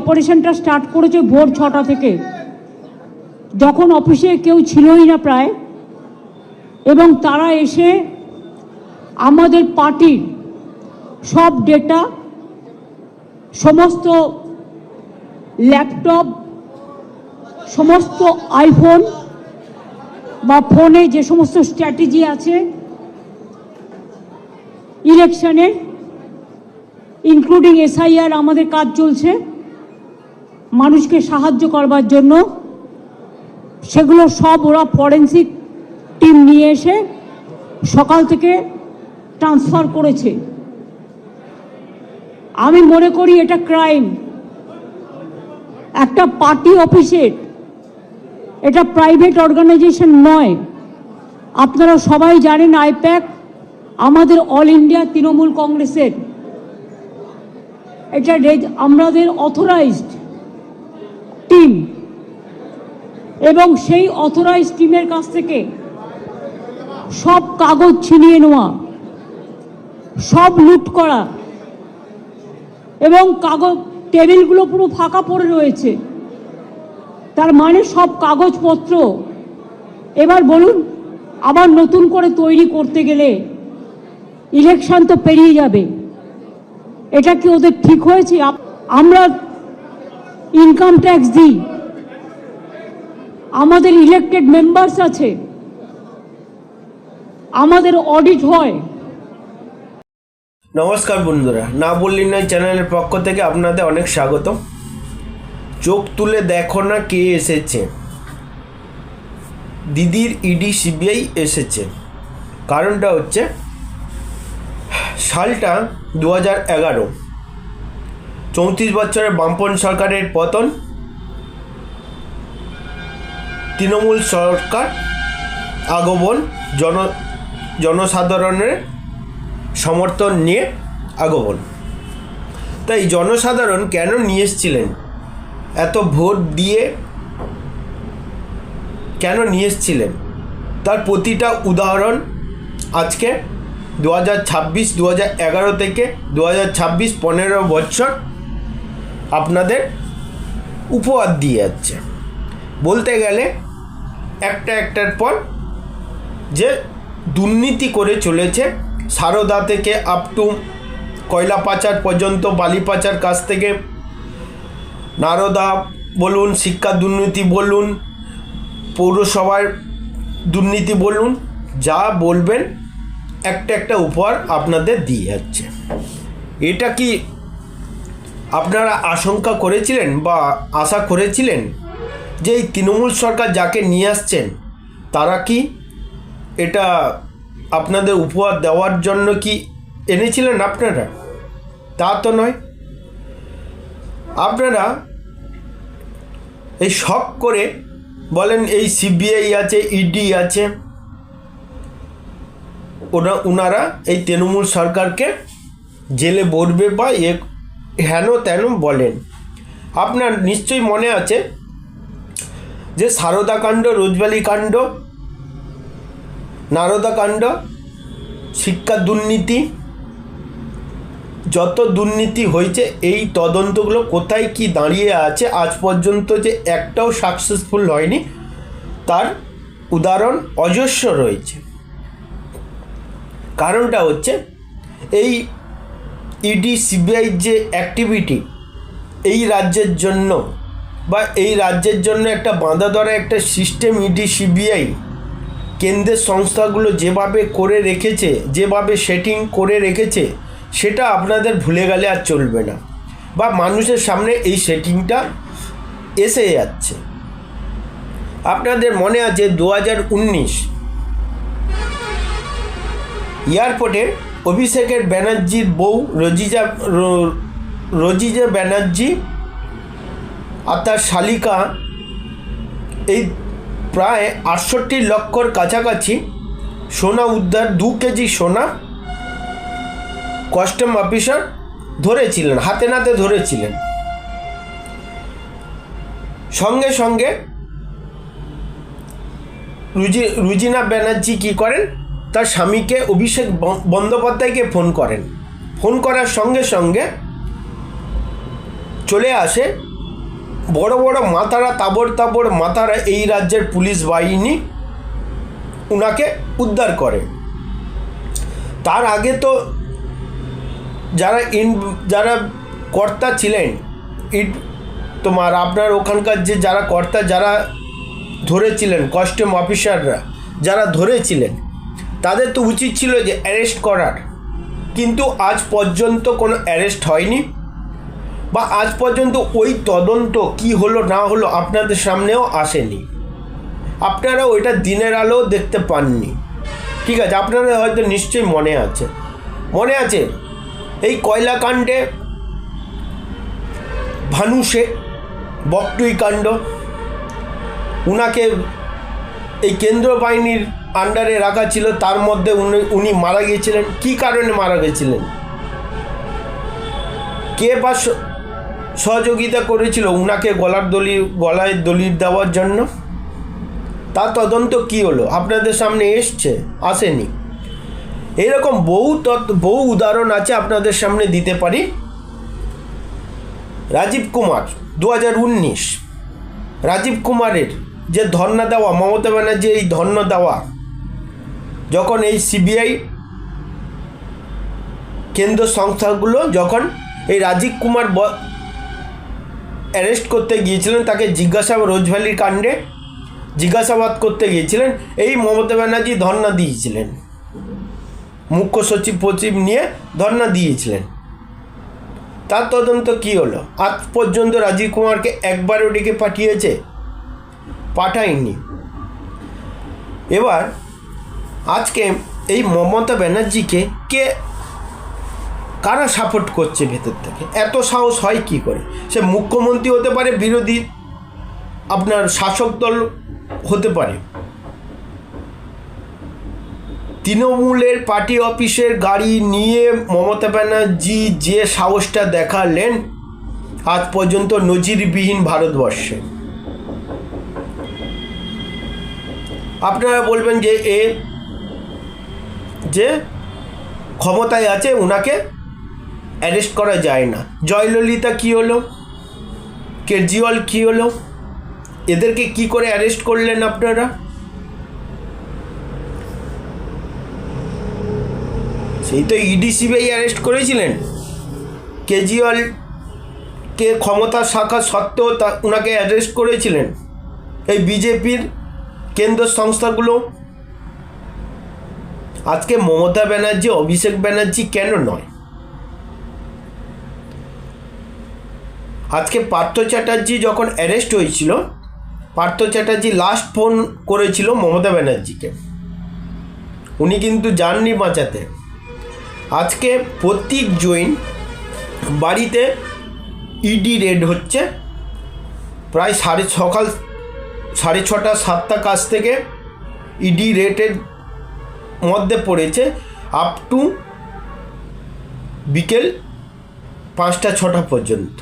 অপারেশনটা স্টার্ট করেছে ভোর ছটা থেকে, যখন অফিসে কেউ ছিলই না প্রায়, এবং তারা এসে আমাদের পার্টির সব ডেটা, সমস্ত ল্যাপটপ, সমস্ত আইফোন বা ফোনে যে সমস্ত স্ট্র্যাটেজি আছে, ইলেকশনের, ইনক্লুডিং এসআইআর আমাদের কাজ চলছে। মানুষকে সাহায্য করবার জন্য সেগুলো সব ওরা ফরেন্সিক টিম নিয়ে এসে সকাল থেকে ট্রান্সফার করেছে। আমি মনে করি এটা ক্রাইম একটা পার্টি অফিসের এটা প্রাইভেট অর্গানাইজেশন নয়। আপনারা সবাই জানেন আইপ্যাক, আমাদের অল ইন্ডিয়া তৃণমূল কংগ্রেসের। এটা আমাদের অথরাইজড টিম। এবং সেই অথরাইজড টিমের কাছ থেকে সব কাগজ ছিনিয়ে নেওয়া, সব লুট করা এবং কাগজ, টেবিলগুলো পুরো ফাঁকা পড়ে রয়েছে। তার মানে সব কাগজপত্র, এবার বলুন, আবার নতুন করে তৈরি করতে গেলে ইলেকশন তো পেরিয়ে যাবে। এটা কি ওদের ঠিক হয়েছে? আমরা ইনকাম ট্যাক্স দিই। আমাদের ইলেকটেড মেম্বার্স আছে। আমাদের অডিট হয়। নমস্কার বন্ধুরা, না বললি নয় চ্যানেলের পক্ষ থেকে আপনাদের অনেক স্বাগত চোখ তুলে দেখো না কে এসেছে। দিদির ইডি সিবিআই এসেছে। কারণটা হচ্ছে সালটা দু হাজার এগারো। চৌত্রিশ বছরের বামপন সরকারের পতন, তৃণমূল সরকার আগমন, জন, জনসাধারণের সমর্থন নিয়ে আগমন। তাই জনসাধারণ কেন নিয়ে এসছিলেন? এত ভোট দিয়ে কেন নিয়ে এসছিলেন? তার প্রতিটা উদাহরণ আজকে দু হাজার ছাব্বিশ, দু হাজার এগারো থেকে দু হাজার ছাব্বিশ পনেরো বছর আপনাদের উপহার দিয়ে যাচ্ছে। বলতে গেলে একটা একটার পর যে দুর্নীতি করে চলেছে, সারদা থেকে আপ টু কয়লা পাচার পর্যন্ত, বালি পাচার কাছ থেকে, নারদা বলুন, শিক্ষা দুর্নীতি বলুন, পৌরসভার দুর্নীতি বলুন, যা বলবেন একটা একটা উপহার আপনাদের দিয়ে যাচ্ছে। এটা কি আপনারা আশঙ্কা করেছিলেন বা আশা করেছিলেন যে এই তৃণমূল সরকার যাকে নিয়ে আসছেন, তারা কি এটা আপনাদের উপহার দেওয়ার জন্য কি এনেছিলেন আপনারা? তা তো নয়। আপনারা এই শখ করে বলেন এই সিবিআই আছে, ইডি আছে, ওরা ওনারা এই তৃণমূল সরকারকে জেলে ভরবে বা এ হেন তেন বলেন। আপনার নিশ্চয়ই মনে আছে যে সারদা কাণ্ড, রোজবালি কাণ্ড, নারদা কাণ্ড, শিক্ষা দুর্নীতি, যত দুর্নীতি হয়েছে, এই তদন্তগুলো কোথায় কি দাঁড়িয়ে আছে, আজ পর্যন্ত যে একটাও সাকসেসফুল হয়নি, তার উদাহরণ অজস্র রয়েছে। কারণটা হচ্ছে, এই ইডি সিবিআই যে অ্যাক্টিভিটি এই রাজ্যের জন্য বা এই রাজ্যের জন্য একটা বাঁধা ধরা একটা সিস্টেম ইডি সিবিআই কেন্দ্রের সংস্থাগুলো যেভাবে করে রেখেছে, যেভাবে সেটিং করে রেখেছে, সেটা আপনাদের ভুলে গেলে আর চলবে না। বা মানুষের সামনে এই সেটিংটা এসে যাচ্ছে। আপনাদের মনে আছে দু হাজার উনিশ এয়ারপোর্টে অভিষেকের ব্যানার্জির বউ রজিজা রজিজা ব্যানার্জি আর তার শালিকা এই প্রায় আটষট্টি লক্ষর কাছাকাছি সোনা উদ্ধার, দু কেজি সোনা কাস্টম অফিসার ধরেছিলেন, হাতে নাতে ধরেছিলেন। সঙ্গে সঙ্গে রুজি, রুজিনা ব্যানার্জি কী করেন? তার স্বামীকে অভিষেক বন্দ্যোপাধ্যায়কে ফোন করেন। ফোন করার সঙ্গে সঙ্গে চলে আসে বড় বড় মাতারা তাবড় তাবড় মাতারা এই রাজ্যের পুলিশ বাহিনী উনাকে উদ্ধার করে। তার আগে তো যারা ইন, যারা কর্তা ছিলেন, ইট তোমার আপনার ওখানকার যে যারা কর্তা, যারা ধরেছিলেন কস্টিউম অফিসাররা যারা ধরেছিলেন তাদের তো উচিত ছিল যে অ্যারেস্ট করার। কিন্তু আজ পর্যন্ত কোনো অ্যারেস্ট হয়নি? বা আজ পর্যন্ত ওই তদন্ত কি হলো, না হলো আপনাদের সামনেও আসেনি। আপনারা ওইটা দিনের আলো দেখতে পাননি। ঠিক আছে, আপনাদের হয়তো নিশ্চয়ই মনে আছে। মনে আছে, এই কয়লাকাণ্ডে ভানু শেখ বকটুই কাণ্ড উনাকে এই কেন্দ্র বাহিনীর আন্ডারে রাখা ছিল, তার মধ্যে উনি উনি মারা গিয়েছিলেন। কী কারণে মারা গেছিলেন কে বা সহযোগিতা করেছিল উনাকে গলার দলি গলায় দলিল দেওয়ার জন্য? তার তদন্ত কি হলো? আপনাদের সামনে এসছে, আসেনি। এরকম বহু তত- বহু উদাহরণ আছে আপনাদের সামনে দিতে পারি। রাজীব কুমার দু হাজার উনিশ। রাজীব কুমারের যে ধর্ণা দেওয়া, মমতা ব্যানার্জি এই ধর্ণা দেওয়া যখন এই সিবিআই কেন্দ্র সংস্থাগুলো যখন এই রাজীব কুমার অ্যারেস্ট করতে গিয়েছিলেন, তাকে জিজ্ঞাসাবাদ, রোজভ্যালির কাণ্ডে জিজ্ঞাসাবাদ করতে গিয়েছিলেন, এই মমতা ব্যানার্জি ধর্ণা দিয়েছিলেন। মুখ্য সচিব সচিব নিয়ে ধর্ণা দিয়েছিলেন। তার তদন্ত কি হলো? আজ পর্যন্ত রাজীব কুমারকে একবারও ডেকে পাঠিয়েছে, পাঠায়নি। এবার আজকে এই মমতা ব্যানার্জিকে কে, কারা সাপোর্ট করছে ভেতর থেকে? এত সাহস হয় কি করে? সে মুখ্যমন্ত্রী হতে পারে, বিরোধী, আপনার শাসক দল হতে পারে। তৃণমূলের পার্টি অফিসের গাড়ি নিয়ে মমতা ব্যানার্জি যে সাহসটা দেখালেন, আজ পর্যন্ত নজিরবিহীন ভারতবর্ষে। আপনারা বলবেন যে এ যে ক্ষমতায় আছে ওনাকে অ্যারেস্ট করা যায় না। জয়ললিতা কী হলো? কেজরিওয়াল কী হলো? এদেরকে কি করে অ্যারেস্ট করলেন আপনারা? সেই তো ইডি সিবিআই অ্যারেস্ট করেছিলেন। কেজরিওয়ালকে ক্ষমতা শাখা সত্ত্বেও তা ওনাকে অ্যারেস্ট করেছিলেন। এই বিজেপির কেন্দ্র সংস্থাগুলো আজকে মমতা ব্যানার্জি, অভিষেক ব্যানার্জি কেন নয়? আজকে পার্থ চ্যাটার্জি যখন অ্যারেস্ট হয়েছিল, পার্থ চ্যাটার্জি লাস্ট ফোন করেছিল মমতা ব্যানার্জিকে। উনি কিন্তু যাননি বাঁচাতে। আজকে প্রত্যেক জৈন বাড়িতে ইডি রেড হচ্ছে। প্রায় সাড়ে সকাল, সাড়ে ছটা, সাতটা কাছ থেকে ইডি রেটের মধ্যে পড়েছে আপ টু বিকেল পাঁচটা ছটা পর্যন্ত।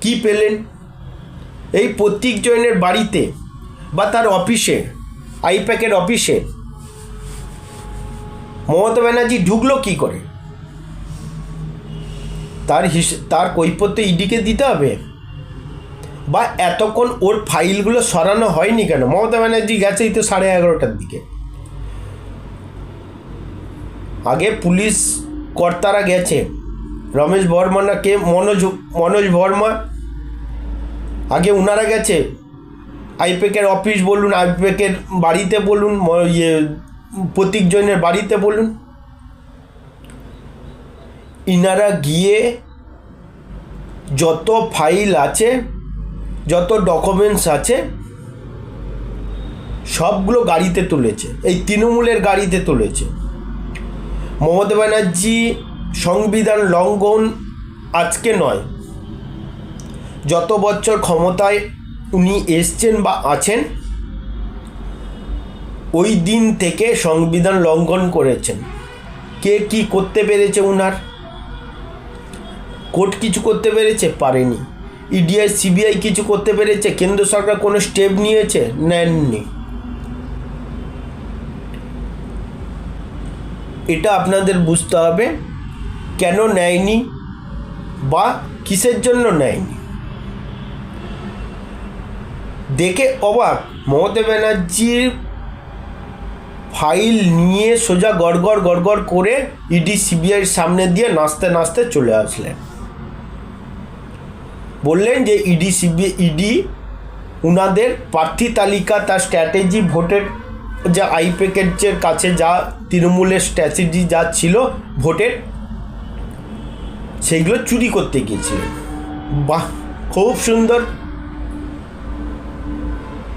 কি পেলেন? এই প্রত্যেক জনের বাড়িতে বা তার অফিসে, আইপ্যাকের অফিসে মমতা ব্যানার্জি ঢুকলো কি করে? তার হিস, তার কৈপত্য ইডিকে দিতে হবে? বা এতক্ষণ ওর ফাইলগুলো সরানো হয়নি কেন? মমতা ব্যানার্জি গেছেই তো সাড়ে এগারোটার দিকে। আগে পুলিশ কর্তারা গেছে। রমেশ বর্মা না কে মনোজ মনোজ বর্মা, আগে ওনারা গেছে। আইপেকের অফিস বলুন, আইপেকের বাড়িতে বলুন ইয়ে প্রতীক জৈনের বাড়িতে বলুন। ইনারা গিয়ে যত ফাইল আছে, যত ডকুমেন্টস আছে, সবগুলো গাড়িতে তুলেছে। এই তৃণমূলের গাড়িতে তুলেছে। মমতা ব্যানার্জি, সংবিধান লঙ্ঘন আজকে নয়। যত বছর ক্ষমতায় উনি এসছেন বা আছেন, ওই দিন থেকে সংবিধান লঙ্ঘন করেছেন। কে কি করতে পেরেছে উনার? কোর্ট কিছু করতে পেরেছে? পারেনি। ইডিআই, সিবিআই কিছু করতে পেরেছে? কেন্দ্র সরকার কোনো স্টেপ নিয়েছে? নেননি। এটা আপনাদের বুঝতে হবে, কেন নেয়নি বা কিসের জন্য নেয়নি। দেখে অবাক, মমতা ব্যানার্জির ফাইল নিয়ে সোজা গড়গড় গড়গড় করে ইডি সিবিআইয়ের সামনে দিয়ে নাচতে নাচতে চলে আসলেন। বললেন যে ইডি সিবিআই ইডি উনাদের প্রার্থী তালিকা, তার স্ট্র্যাটেজি ভোটের যা আই প্যাকেজের কাছে যা তৃণমূলের স্ট্র্যাটেজি যা ছিল ভোটের, সেইগুলো চুরি করতে গিয়েছিলেন বাহ, খুব সুন্দর।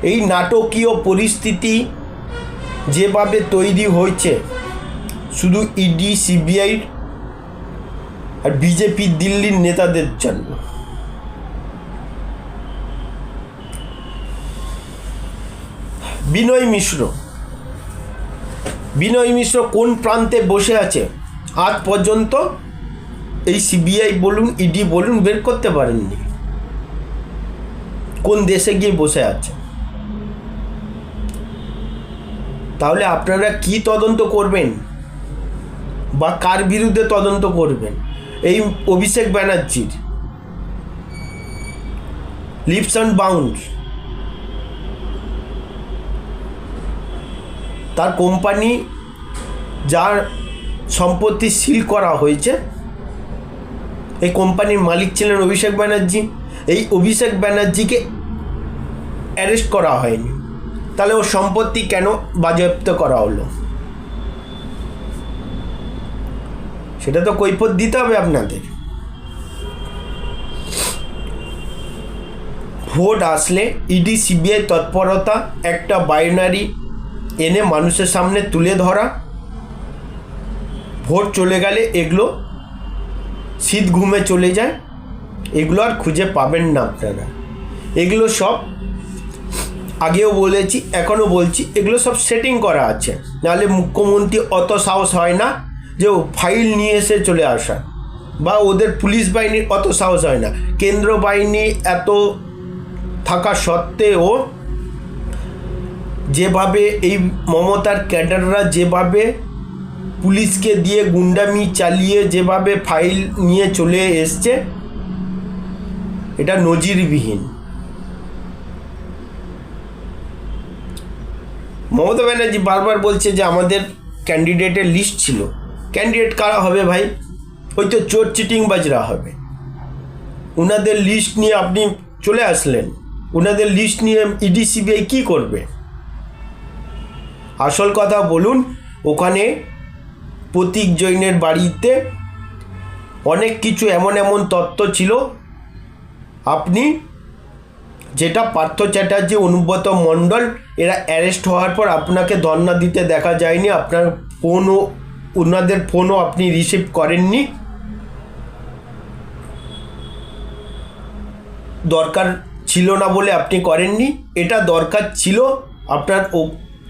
এই নাটকীয় পরিস্থিতি যেভাবে তৈরি হয়েছে, শুধু ইডি, সিবিআই আর বিজেপি, দিল্লির নেতাদের জন্য। বিনয় মিশ্র বিনয় মিশ্র কোন প্রান্তে বসে আছে? আজ পর্যন্ত এই সিবিআই বলুন ইডি বলুন, বের করতে পারেননি। কোন দেশে গিয়ে বসে আছে? তাহলে আপনারা কি তদন্ত করবেন? বা কার বিরুদ্ধে তদন্ত করবেন? এই অভিষেক ব্যানার্জির। লিপস অ্যান্ড বাউন্ড তার কোম্পানি যার সম্পত্তি সিল করা হয়েছে, এই কোম্পানির মালিক ছিলেন অভিষেক ব্যানার্জি। এই অভিষেক ব্যানার্জিকে অ্যারেস্ট করা হয়নি। তাহলে ওর সম্পত্তি কেন বাজেয়াপ্ত করা হলো? সেটা তো কৈফত দিতে হবে আপনাদের। ভোট আসলে ইডি, সিবিআই তৎপরতা, একটা বাইনারি এনে মানুষের সামনে তুলে ধরা ভোট চলে গেলে এগুলো শীত ঘুমে চলে যায়, এগুলো আর খুঁজে পাবেন না আপনারা। এগুলো সব আগেও বলেছি, এখনও বলছি, এগুলো সব সেটিং করা আছে। নাহলে মুখ্যমন্ত্রী অত সাহস হয় না যে ও ফাইল নিয়ে এসে চলে আসা, বা ওদের পুলিশ বাহিনীর অত সাহস হয় না। কেন্দ্র বাহিনী এত থাকা সত্ত্বেও যেভাবে এই মমতার ক্যাডাররা যেভাবে পুলিশকে দিয়ে গুন্ডামি চালিয়ে যেভাবে ফাইল নিয়ে চলে এসছে, এটা নজিরবিহীন। মমতা ব্যানার্জি বারবার বলছে যে আমাদের ক্যান্ডিডেটের লিস্ট ছিল। ক্যান্ডিডেট কারা হবে ভাই? ওই তো চোর চিটিংবাজরা হবে। ওনাদের লিস্ট নিয়ে আপনি চলে আসলেন। ওনাদের লিস্ট নিয়ে ইডি, সিবিআই কী করবে? আসল কথা বলুন, ওখানে প্রতীক জৈনের বাড়িতে অনেক কিছু এমন এমন তত্ত্ব ছিল। আপনি যেটা পার্থ চ্যাটার্জি, অনুব্রত মণ্ডল, এরা অ্যারেস্ট হওয়ার পর আপনাকে ধর্ণা দিতে দেখা যায়নি, আপনার ফোনও, ওনাদের ফোনও আপনি রিসিভ করেননি। দরকার ছিল না বলে আপনি করেননি, এটা দরকার ছিল আপনার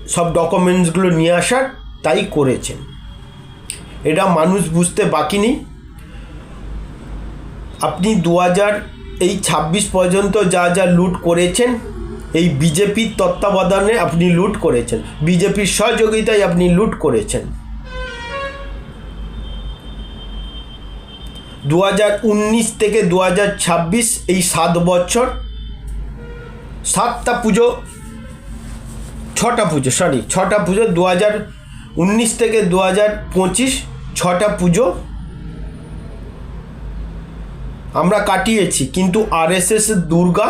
সব ডকুমেন্টসগুলো নিয়ে আসার তাই করেছেন। এটা মানুষ বুঝতে বাকি নেই। আপনি দু হাজার এই ছাব্বিশ পর্যন্ত যা যা লুট করেছেন, এই বিজেপির তত্ত্বাবধানে আপনি লুট করেছেন। বিজেপির সহযোগিতায় আপনি লুট করেছেন। দু হাজার উনিশ থেকে দু হাজার ছাব্বিশ এই সাত বছর সাতটা পুজো ছটা পুজো সরি ছটা পুজো দু হাজার উনিশ থেকে দু হাজার পঁচিশ, ছটা পুজো আমরা কাটিয়েছি। কিন্তু আরএসএস দুর্গা,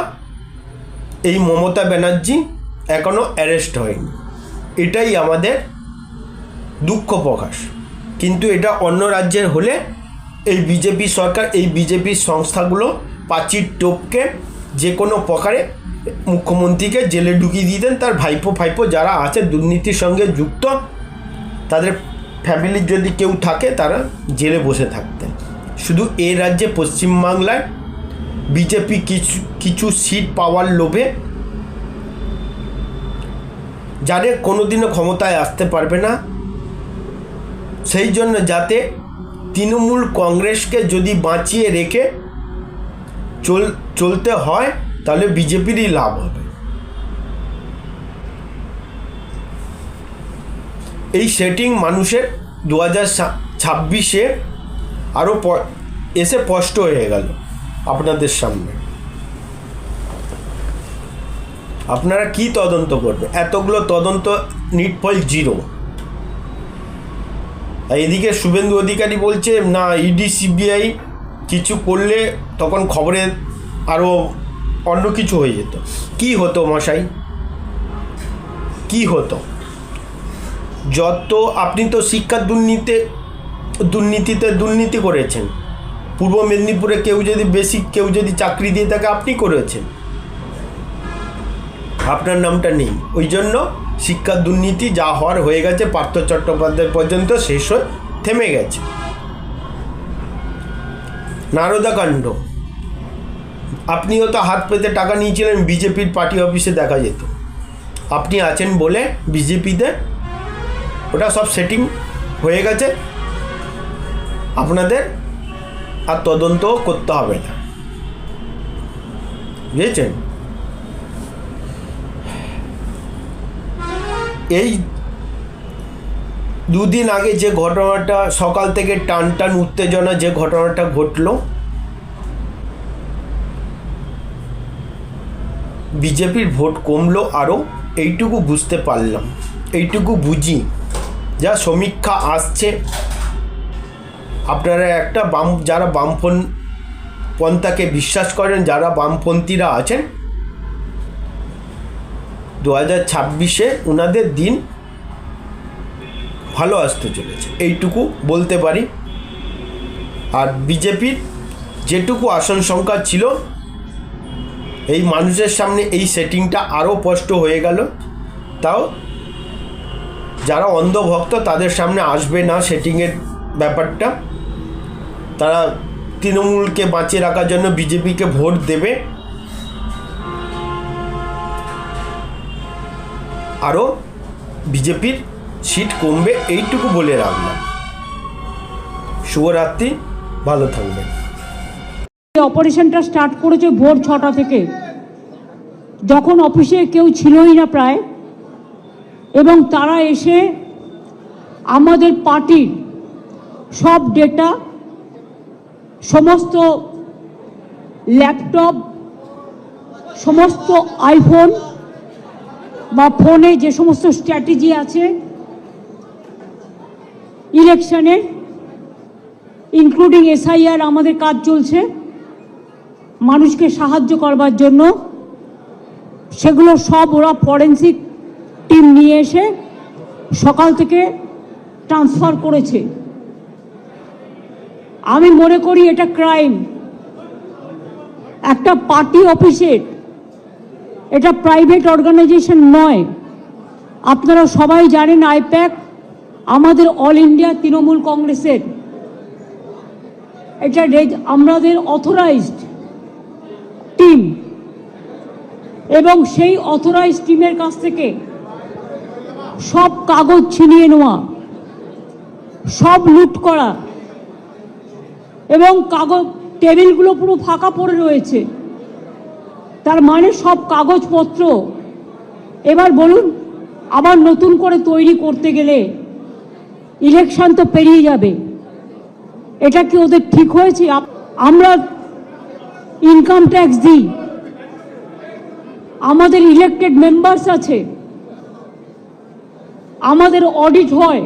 এই মমতা ব্যানার্জি এখনও অ্যারেস্ট হয়নি। এটাই আমাদের দুঃখ প্রকাশ। কিন্তু এটা অন্য রাজ্যের হলে এই বিজেপি সরকার, এই বিজেপির সংস্থাগুলো পাচির টোপকে যে কোনো প্রকারে মুখ্যমন্ত্রীকে জেলে ঢুকিয়ে দিতেন তার ভাইপো ফাইপো যারা আছে দুর্নীতির সঙ্গে যুক্ত, তাদের ফ্যামিলির যদি কেউ থাকে, তারা জেলে বসে থাকতেন। শুধু এ রাজ্যে, পশ্চিমবাংলায় বিজেপি কিছু কিছু সিট পাওয়ার লোভে যাদের কোনোদিনও ক্ষমতায় আসতে পারবে না, সেই জন্য যাতে তৃণমূল কংগ্রেসকে যদি বাঁচিয়ে রেখে চল, চলতে হয় তাহলে বিজেপিরই লাভ হবে। এই সেটিং মানুষের দু হাজার ছাব্বিশে আরও এসে স্পষ্ট হয়ে গেল আপনাদের সামনে। আপনারা কি তদন্ত করবেন? এতগুলো তদন্ত নিটফল জিরো এদিকে শুভেন্দু অধিকারী বলছে, না ইডি সিবিআই কিছু করলে তখন খবরে আরও অন্য কিছু হয়ে যেত। কি হতো মশাই? কি হতো? যত আপনি তো শিক্ষা দুর্নীতি, দুর্নীতিতে দুর্নীতি করেছেন। পূর্ব মেদিনীপুরে কেউ যদি বেশি, কেউ যদি চাকরি দিয়ে থাকে, আপনি করেছেন। আপনার নামটা নেই। ওই জন্য শিক্ষা দুর্নীতি যা হওয়ার হয়ে গেছে, পার্থ চট্টোপাধ্যায় পর্যন্ত শেষ হয়ে থেমে গেছে। নারদাকাণ্ড আপনিও তো হাত পেতে টাকা নিয়েছিলেন, বিজেপির পার্টি অফিসে দেখা যেত। আপনি আছেন বলে বিজেপিতে, ওটা সব সেটিং হয়ে গেছে। আপনাদের আর তদন্ত করতে হবে না। বুঝেছেন? এই দুদিন আগে যে ঘটনাটা, সকাল থেকে টান টান উত্তেজনা যে ঘটনাটা ঘটলো বিজেপির ভোট কমলো আরও, এইটুকু বুঝতে পারলাম। এইটুকু বুঝি। যা সমীক্ষা আসছে। আপনারা একটা বাম, যারা বামপন, পন্থাকে বিশ্বাস করেন, যারা বামপন্থীরা আছেন, দু হাজার ছাব্বিশে ওনাদের দিন ভালো আসতে চলেছে। এইটুকু বলতে পারি। আর বিজেপির যেটুকু আসন সংখ্যা ছিল এই মানুষের সামনে এই সেটিংটা আরও স্পষ্ট হয়ে গেল। তাও যারা অন্ধভক্ত তাদের সামনে আসবে না সেটিংয়ের ব্যাপারটা। তারা তৃণমূলকে বাঁচিয়ে রাখার জন্য বিজেপিকে ভোট দেবে। আরও বিজেপির সিট কমবে, এইটুকু বলে রাখলাম। শুভরাত্রি, ভালো থাকবেন। অপারেশনটা স্টার্ট করেছে ভোর ছটা থেকে। যখন অফিসে কেউ ছিলই না প্রায়, এবং তারা এসে আমাদের পার্টির সব ডেটা, সমস্ত ল্যাপটপ, সমস্ত আইফোন বা ফোনে যে সমস্ত স্ট্র্যাটেজি আছে ইলেকশনের ইনক্লুডিং এসআইআর আমাদের কাজ চলছে। মানুষকে সাহায্য করবার জন্য সেগুলো সব ওরা ফরেন্সিক টিম নিয়ে এসে সকাল থেকে ট্রান্সফার করেছে। আমি মনে করি এটা ক্রাইম একটা পার্টি অফিসের এটা প্রাইভেট অর্গানাইজেশন নয়। আপনারা সবাই জানেন আইপ্যাক আমাদের অল ইন্ডিয়া তৃণমূল কংগ্রেসের। এটা আমাদের অথরাইজড টিম। এবং সেই অথরাইজড টিমের কাছ থেকে সব কাগজ ছিনিয়ে নেওয়া, সব লুট করা, এবং কাগজ, টেবিলগুলো পুরো ফাঁকা পড়ে রয়েছে। তার মানে সব কাগজপত্র, এবার বলুন, আবার নতুন করে তৈরি করতে গেলে ইলেকশন তো পেরিয়ে যাবে। এটা কি ওদের ঠিক হয়েছে? আমরা ইনকাম ট্যাক্স দিই। আমাদের ইলেকটেড মেম্বার্স আছে। আমাদের অডিট হয়।